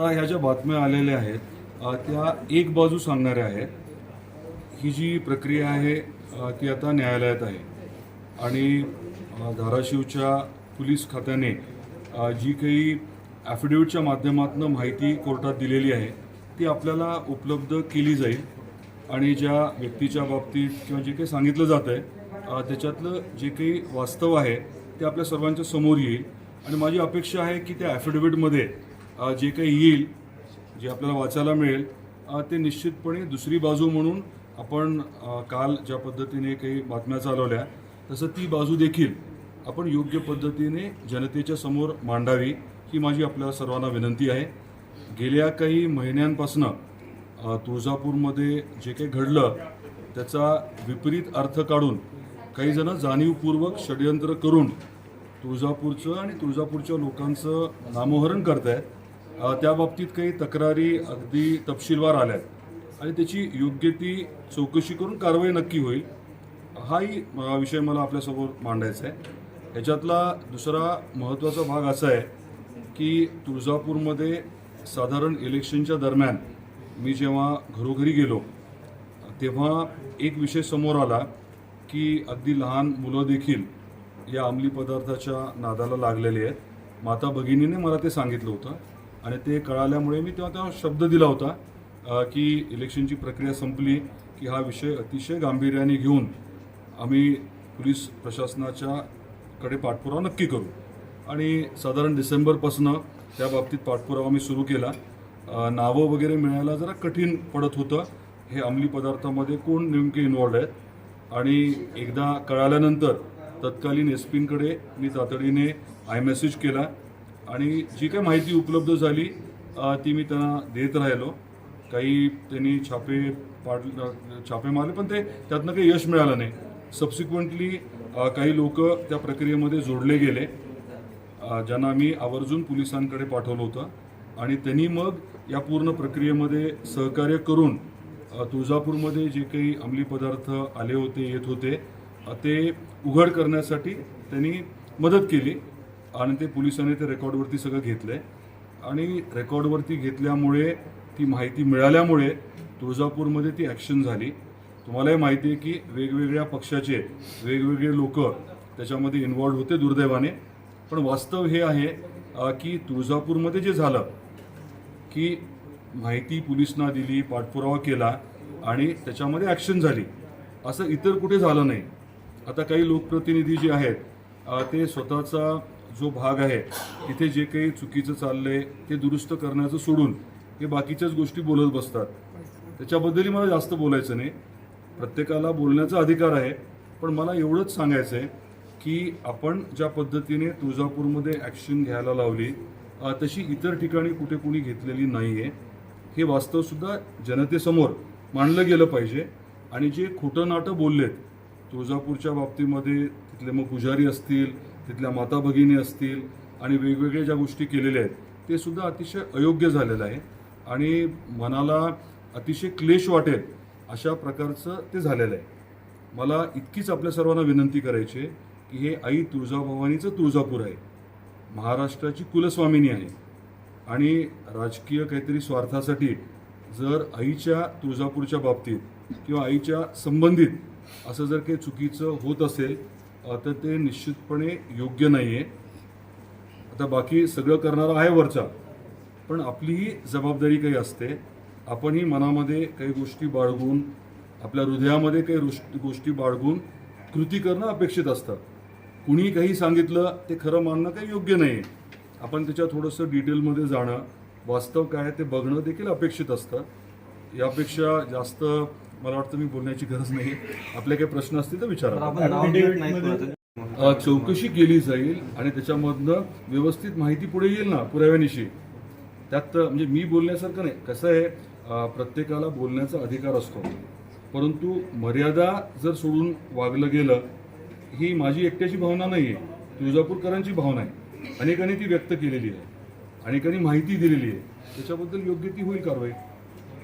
आता ह्या ज्या बातम्या आलेल्या आहेत त्या एक बाजू सांगणाऱ्या आहेत. ही जी प्रक्रिया आहे ती आता न्यायालयात आहे. आणि धाराशिवच्या पोलीस खात्याने जी काही ॲफिडेव्हिटच्या माध्यमातून माहिती कोर्टात दिलेली आहे ती आपल्याला उपलब्ध केली जाईल. आणि ज्या व्यक्तीच्या बाबतीत किंवा जे काही सांगितलं जातं आहे त्याच्यातलं जे काही वास्तव आहे ते आपल्या सर्वांच्या समोर येईल. आणि माझी अपेक्षा आहे की त्या ॲफिडेविटमध्ये जे काही येईल जे आपल्याला वाचायला मिळेल ते निश्चितपणे दुसरी बाजू म्हणून आपण काल ज्या पद्धतीने काही बातम्या चालवल्या तसं ती बाजू देखील आपण योग्य पद्धतीने जनतेच्या समोर मांडावी ही माझी आपल्या सर्वांना विनंती आहे. गेल्या काही महिन्यांपासनं तुळजापूरमध्ये जे काही घडलं त्याचा विपरीत अर्थ काढून काही जण जाणीवपूर्वक षडयंत्र करून तुळजापूरचं आणि तुळजापूरच्या लोकांचं नामोहरण करत आहेत त्या बाबतीत काही तक्रारी अगदी तपशीलवार आल्यात. आणि त्याची योग्य ती चौकशी करून कारवाई नक्की होईल हाही विषय मला आपल्यासमोर मांडायचा आहे. ह्याच्यातला दुसरा महत्त्वाचा भाग असा आहे की तुळजापूरमध्ये साधारण इलेक्शनच्या दरम्यान मी जेव्हा घरोघरी गेलो तेव्हा एक विषय समोर आला की अगदी लहान मुलं देखील या अंमली पदार्थाच्या नादाला लागलेली आहेत. माता भगिनीने मला ते सांगितलं होतं. आणि ते कळाल्यामुळे मी तेव्हा तेव्हा शब्द दिला होता की इलेक्शनची प्रक्रिया संपली की हा विषय अतिशय गांभीर्याने घेऊन आम्ही पोलीस प्रशासनाच्या कडे पाठपुरावा नक्की करू. आणि साधारण डिसेंबरपासनं त्या बाबतीत पाठपुरावा मी सुरू केला. नावं वगैरे मिळायला जरा कठीण पडत होतं. हे अंमली पदार्थामध्ये कोण नेमके इन्वॉल्ड आहेत? आणि एकदा कळाल्यानंतर तत्कालीन एस पींकडे मी तातडीने आय मेसेज केला. आणि जी काही माहिती उपलब्ध झाली ती मी त्यांना देत राहिलो. काही त्यांनी छापे पाड छापे मारले पण ते त्यातनं काही यश मिळालं नाही. सबसिक्वेंटली काही लोक त्या प्रक्रियेमध्ये जोडले गेले. ज्यांना मी आवर्जून पोलिसांकडे पाठवलं होतं. आणि त्यांनी मग या पूर्ण प्रक्रियेमध्ये सहकार्य करून तुळजापूरमध्ये जे काही अंमली पदार्थ आले होते येत होते ते उघड करण्यासाठी त्यांनी मदत केली. आणि ते पोलिसांनी ते रेकॉर्डवरती सगळं घेतलं आहे आणि रेकॉर्डवरती घेतल्यामुळे ती माहिती मिळाल्यामुळे तुळजापूरमध्ये ती ॲक्शन झाली. तुम्हालाही माहिती आहे की वेगवेगळ्या पक्षाचे वेगवेगळे लोक त्याच्यामध्ये इन्वॉल्ड होते दुर्दैवाने. पण वास्तव हे आहे की तुळजापूरमध्ये जे झालं की माहिती पोलिसांना दिली पाठपुरावा केला आणि त्याच्यामध्ये ॲक्शन झाली. असं इतर कुठे झालं नाही. आता काही लोकप्रतिनिधी जे आहेत ते स्वतःचा जो भाग आहे तिथे जे काही चुकीचं चाललंय ते दुरुस्त करण्याचं सोडून हे बाकीच्याच गोष्टी बोलत बसतात. त्याच्याबद्दलही मला जास्त बोलायचं नाही. प्रत्येकाला बोलण्याचा अधिकार आहे. पण मला एवढंच सांगायचं आहे की आपण ज्या पद्धतीने तुळजापूरमध्ये ॲक्शन घ्यायला लावली तशी इतर ठिकाणी कुठे कुणी घेतलेली नाही आहे हे वास्तवसुद्धा जनतेसमोर मांडलं गेलं पाहिजे. आणि जे खोटं नाटं बोललेत तुळजापूरच्या बाबतीमध्ये तिथले मग पुजारी असतील तिथल्या माता भगिनी असतील आणि वेगवेगळ्या ज्या गोष्टी केलेल्या आहेत ते सुद्धा अतिशय अयोग्य झालेलं आहे. आणि मनाला अतिशय क्लेश वाटेल अशा प्रकारचं ते झालेलं आहे. मला इतकीच आपल्या सर्वांना विनंती करायची आहे की हे आई तुळजाभवानीचं तुळजापूर आहे. महाराष्ट्राची कुलस्वामिनी आहे. आणि राजकीय काहीतरी स्वार्थासाठी जर आईच्या तुळजापूरच्या बाबतीत किंवा आईच्या संबंधित असं जर काही चुकीचं होत असेल तर ते निश्चितपणे योग्य नाही आहे आता बाकी सगळं करणारा आहे वरचा पण आपलीही जबाबदारी काही असते. आपणही मनामध्ये काही गोष्टी बाळगून आपल्या हृदयामध्ये काही गोष्टी बाळगून कृती करणं अपेक्षित असतं. कुणी काही सांगितलं ते खरं मानणं काही योग्य नाही आहे आपण त्याच्या थोडंसं डिटेलमध्ये जाणं वास्तव काय आहे ते बघणं देखील अपेक्षित असतं. यापेक्षा जास्त मला वाटतं मी बोलण्याची गरज नाही. आपले काही प्रश्न असतील तर विचारा. चौकशी केली जाईल आणि त्याच्यामधनं व्यवस्थित माहिती पुढे येईल ना पुराव्यानिशी त्यात म्हणजे मी बोलण्यासारखं नाही. कसं आहे प्रत्येकाला बोलण्याचा अधिकार असतो. परंतु मर्यादा जर सोडून वागलं गेलं ही माझी एकट्याची भावना नाही आहे तुळजापूरकरांची भावना आहे. अनेकांनी ती व्यक्त केलेली आहे. अनेकांनी माहिती दिलेली आहे. त्याच्याबद्दल योग्य ती होईल कारवाई.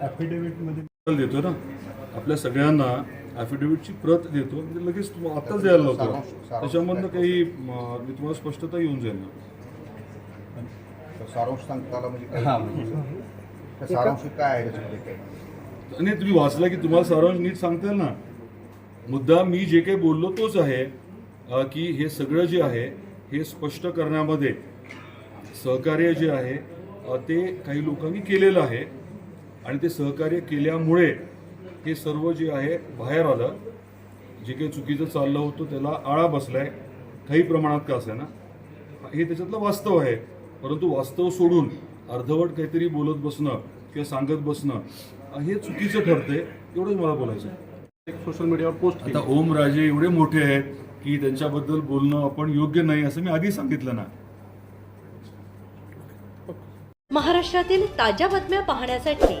ॲफिडेव्हिटमध्ये देतो ना? आपल्या सगळ्यांना ॲफिडेव्हिटची प्रत देतो म्हणजे लगेच तुम्हाला आत्ताच द्यायला लावतो. त्याच्यामधनं काही म, तुम्हाला स्पष्टता येऊन जाईल सारांश सांगता आला म्हणजे हा. सारांश काय आहे आणि तुम्ही वाचला की तुम्हाला सारांश नीट सांगता येईल ना. मुद्दा मी जे काही बोललो तोच आहे की हे सगळं जे आहे हे स्पष्ट करण्यामध्ये सहकार्य जे आहे ते काही लोकांनी केलेलं आहे. आणि ते सहकार्य केल्यामुळे हे सर्व जे आहे बाहेर आलं जे काही चुकीचं चाललं होतं त्याला आळा बसलाय काही प्रमाणात का असे ना हे त्याच्यातलं वास्तव आहे. परंतु वास्तव सोडून अर्धवट काहीतरी बोलत बसणं किंवा सांगत बसणं हे चुकीचं ठरतंय एवढंच मला बोलायचं आहे. एक सोशल मीडियावर पोस्ट आता ओम राजे एवढे मोठे आहेत की त्यांच्याबद्दल बोलणं आपण योग्य नाही असं मी आधी सांगितलं ना. महाराष्ट्रातील ताज्या बातम्या पाहण्यासाठी